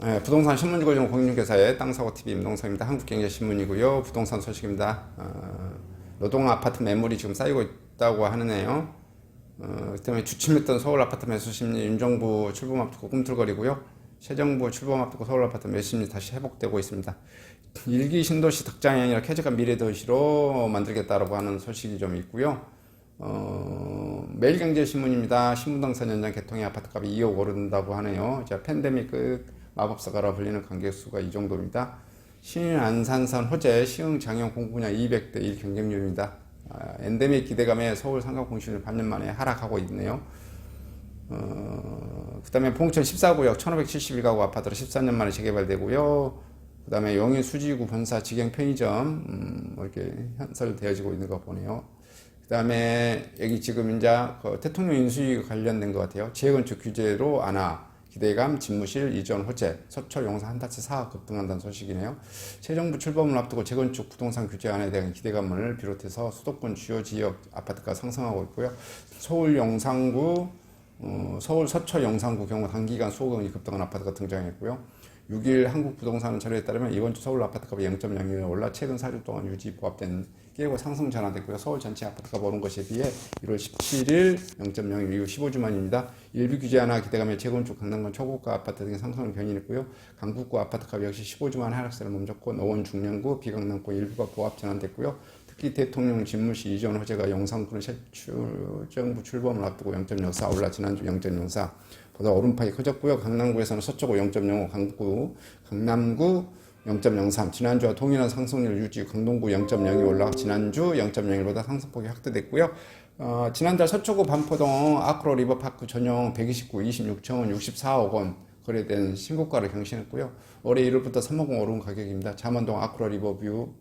네, 부동산 신문지고정 공인중개사의 땅사고TV 임동성입니다. 한국경제신문이고요. 부동산 소식입니다. 어, 노동 아파트 매물이 지금 쌓이고 있다고 하네요. 어, 그 때문에 주춤했던 서울 아파트 매수 심리 윤정부 출범 앞두고 꿈틀거리고요. 새 정부 출범 앞두고 서울 아파트 매수 심리 다시 회복되고 있습니다. 일기 신도시 덕장이 아니라 쾌적한 미래도시로 만들겠다라고 하는 소식이 좀 있고요. 어, 매일경제신문입니다. 신분당선 연장 개통에 아파트값이 2억 오른다고 하네요. 자, 팬데믹 끝 마법사가라 불리는 관객수가 이 정도입니다. 신인 안산선 호재 시흥 장영 공부 분야 200대 1 경쟁률입니다. 아, 엔데믹 기대감에 서울 공시율 반년 만에 하락하고 있네요. 어, 그 다음에 봉천 14구역 1571가구 아파트로 14년 만에 재개발되고요. 그 다음에 용인 수지구 본사 직영 편의점, 음, 뭐 이렇게 현설되어지고 있는 거 보네요. 그 다음에 여기 지금 이제 그 대통령 인수위 관련된 것 같아요. 재건축 규제로 안하, 기대감, 집무실 이전 호재, 서초 용산 한다치 사업 급등한다는 소식이네요. 새 정부 출범을 앞두고 재건축 부동산 규제안에 대한 기대감을 비롯해서 수도권 주요 지역 아파트가 상승하고 있고요. 서울 영상구, 어, 서울 서초 영상구 경우 단기간 수호금이 급등한 아파트가 등장했고요. 6일 한국부동산 자료에 따르면 이번 주 서울 아파트값이 0.02를 올라 최근 4주 동안 유지 보합된 깨고 상승 전환됐고요. 서울 전체 아파트값 오른 것에 비해 1월 17일 0.02 이후 15주 만입니다. 일부 규제 하나 기대감에 재건축 강남권 초고가 아파트 등의 상승을 견인했고요. 강북구 아파트값 역시 15주 만 하락세를 멈췄고 노원 중량구 비강남권 일부가 보합 전환됐고요. 특히 대통령 집무실 이전 호재가 영상군의 정부 출범을 앞두고 0.04 올라 지난주 0.04 보다 오름폭이 커졌고요. 강남구에서는 서초구 0.05, 강북구, 강남구 0.03, 지난주와 동일한 상승률 유지, 강동구 0.02 올라 지난주 0.01보다 상승폭이 확대됐고요. 어, 지난달 서초구 반포동 아크로 리버파크 전용 129, 26층은 64억 원 거래된 신고가를 경신했고요. 올해 1월부터 3억 원 오른 가격입니다. 잠원동 아크로 리버뷰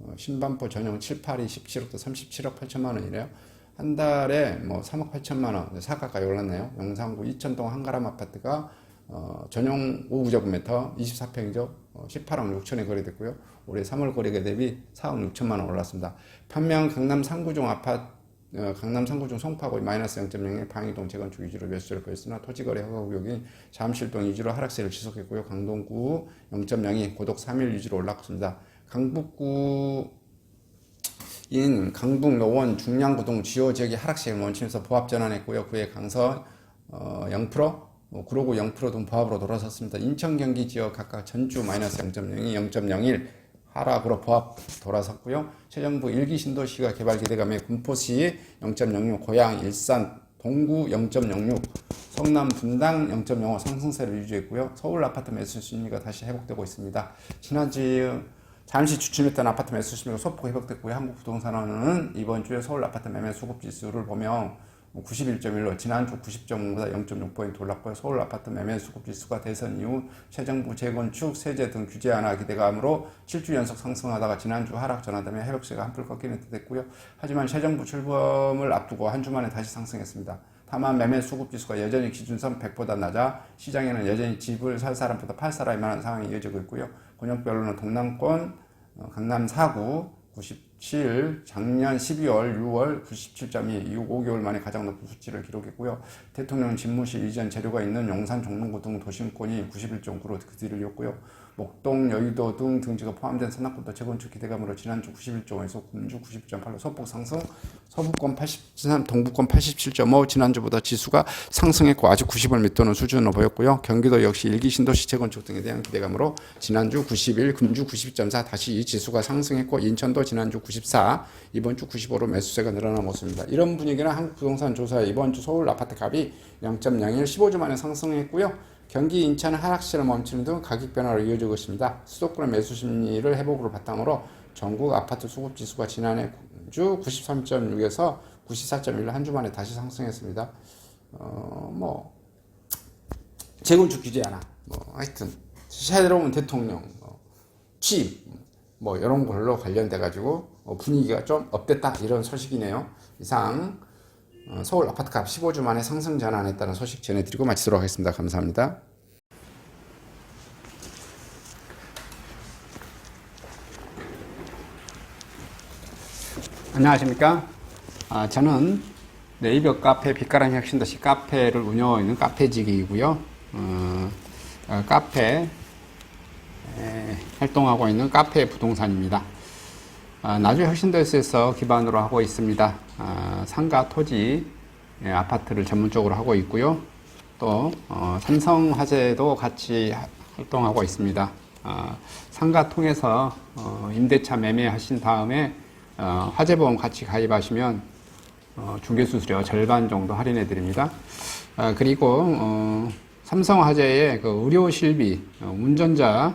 어, 신반포 전용 782 17억도 37억 8천만 원이래요. 한 달에 뭐 3억 8천만 원 사가까지 올랐네요. 영상구 이천동 한가람 아파트가 어, 전용 5구자분메터 24평이죠. 어, 18억 6천에 거래됐고요. 올해 3월 거래가 대비 4억 6천만 원 올랐습니다. 판명 강남 상구종 아파트 어, 강남 상구중 송파구 마이너스 0.0에 방이동 재건축 위주로 매수를 보였으나 토지거래 허가구역인 잠실동 위주로 하락세를 지속했고요. 강동구 0.02 고독 3일 위주로 올랐습니다. 강북구 인 강북 노원 중량구동 주요 지역이 하락세를 멈추면서 보합 전환했고요. 그에 강서 어, 0%, 어, 구로구 0%등 보합으로 돌아섰습니다. 인천 경기 지역 각각 전주 마이너스 0.02, 0.01 하락으로 보합 돌아섰고요. 최정부 일기 신도시가 개발 기대감에 군포시 0.06, 고양, 일산, 동구 0.06, 성남 분당 0.05 상승세를 유지했고요. 서울 아파트 매수 심리가 다시 회복되고 있습니다. 지난주 잠시 주춤했던 아파트 매수 심리가 소폭 회복됐고요. 한국부동산원은 이번 주에 서울 아파트 매매 수급 지수를 보면 91.1로 지난주 90.5보다 0.6포인트 올랐고요. 서울 아파트 매매 수급 지수가 대선 이후 새 정부 재건축, 세제 등 규제 완화 기대감으로 7주 연속 상승하다가 지난주 하락 전환되며 회복세가 한풀 꺾이는 듯 했고요. 하지만 새 정부 출범을 앞두고 한 주 만에 다시 상승했습니다. 다만 매매 수급 지수가 여전히 기준선 100보다 낮아 시장에는 여전히 집을 살 사람보다 팔 사람이 많은 상황이 이어지고 있고요. 권역별로는 동남권, 어, 강남 4구 97, 작년 12월, 6월 97.2, 이후 5개월 만에 가장 높은 수치를 기록했고요. 대통령 집무실 이전 재료가 있는 용산, 종로구 등 도심권이 91.9로 그 뒤를 이었고요. 목동, 여의도 등 등지가 포함된 산악부터 재건축 기대감으로 지난주 91.5에서 금주 90.8로 소폭 상승, 서부권 83, 동부권 87.5, 지난주보다 지수가 상승했고 아직 90을 밑도는 수준으로 보였고요. 경기도 역시 일기 신도시 재건축 등에 대한 기대감으로 지난주 91, 금주 90.4 다시 이 지수가 상승했고 인천도 지난주 94, 이번 주 95로 매수세가 늘어난 모습입니다. 이런 분위기는 한국부동산 조사에 이번 주 서울 아파트 값이 0.01, 15주 만에 상승했고요. 경기 인천은 하락세를 멈추는 등 가격 변화로 이어지고 있습니다. 수도권의 매수 심리를 회복으로 바탕으로 전국 아파트 수급 지수가 지난해 주 93.6에서 94.1로 한 주 만에 다시 상승했습니다. 어, 뭐 재건축 규제 하나, 뭐 하여튼 새로운 대통령 뭐, 취임 뭐 이런 걸로 관련돼 가지고 어, 분위기가 좀 업됐다 이런 소식이네요. 이상 어, 서울 아파트값 15주 만에 상승 전환했다는 소식 전해드리고 마치도록 하겠습니다. 감사합니다. 안녕하십니까? 아, 저는 네이버 카페 빛가람 혁신도시 카페를 운영하고 있는 카페직이고요. 어, 어, 카페 에, 활동하고 있는 카페 부동산입니다. 아, 나주 혁신도시에서 기반으로 하고 있습니다. 아, 상가 토지 예, 아파트를 전문적으로 하고 있고요. 또 어, 삼성화재도 같이 하- 활동하고 있습니다. 아, 상가 통해서 어, 임대차 매매하신 다음에 어, 화재보험 같이 가입하시면 어, 중개수수료 절반 정도 할인해 드립니다. 아, 그리고 어, 삼성화재의 그 의료 실비, 어, 운전자